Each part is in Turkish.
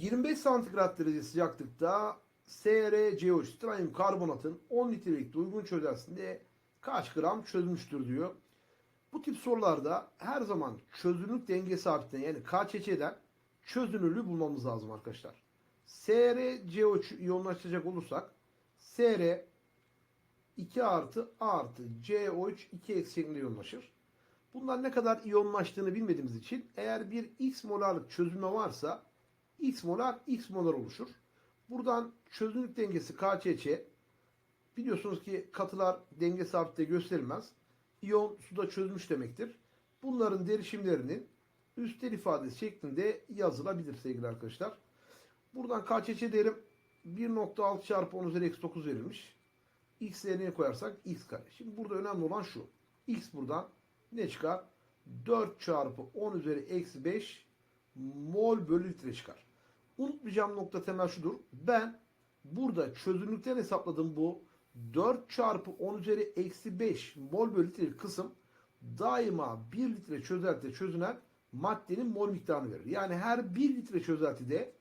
25 santigrat derece sıcaklıkta SrCO3 stranyum karbonatın 10 litrelik uygun çözeltisinde kaç gram çözülmüştür diyor. Bu tip sorularda her zaman çözünürlük denge sabitinden yani KÇÇ'den çözünürlüğü bulmamız lazım arkadaşlar. SrCO3 iyonlaştıracak olursak Sr 2 artı artı CO3 2 eksi şeklinde iyonlaşır. Bunlar ne kadar iyonlaştığını bilmediğimiz için eğer bir x molarlık çözülme varsa x molar x molar oluşur. Buradan çözünürlük dengesi KÇÇ biliyorsunuz ki katılar denge sabitte gösterilmez. İyon suda çözmüş demektir. Bunların derişimlerinin üstel ifadesi şeklinde yazılabilir sevgili arkadaşlar. Buradan KÇÇ değerim 1.6 çarpı 10 üzeri eksi 9 verilmiş. X yerine koyarsak x kare. Şimdi burada önemli olan şu. X buradan ne çıkar? 4 çarpı 10 üzeri eksi 5 mol bölü litre çıkar. Unutmayacağım nokta temel şudur. Ben burada çözünürlükten hesapladığım bu 4 çarpı 10 üzeri eksi 5 mol bölü litre kısım daima 1 litre çözeltide çözünen maddenin mol miktarını verir. Yani her 1 litre çözeltide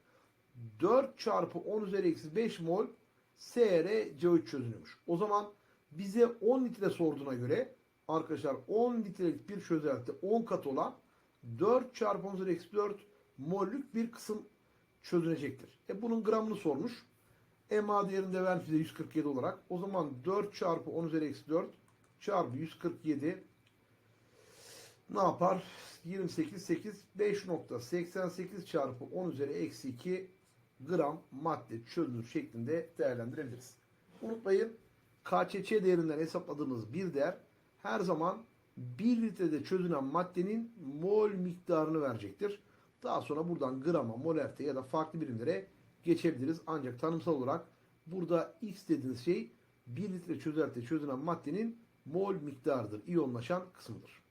4 çarpı 10 üzeri eksi 5 mol SrCO3 çözünüyormuş. O zaman bize 10 litre sorduğuna göre arkadaşlar 10 litrelik bir çözelti 10 kat olan 4 çarpı 10 üzeri eksi 4 mollük bir kısım çözünecektir. E bunun gramını sormuş. EMA değerinde vermiş bize 147 olarak. O zaman 4 çarpı 10 üzeri eksi 4 çarpı 147 ne yapar? 28, 8, 5.88 çarpı 10 üzeri eksi 2 gram madde çözünür şeklinde değerlendirebiliriz. Unutmayın KÇÇ değerinden hesapladığımız bir değer her zaman 1 litrede çözünen maddenin mol miktarını verecektir. Daha sonra buradan grama, molerte ya da farklı birimlere geçebiliriz. Ancak tanımsal olarak burada X dediğiniz şey 1 litre çözeltide çözünen maddenin mol miktarıdır. İyonlaşan kısmıdır.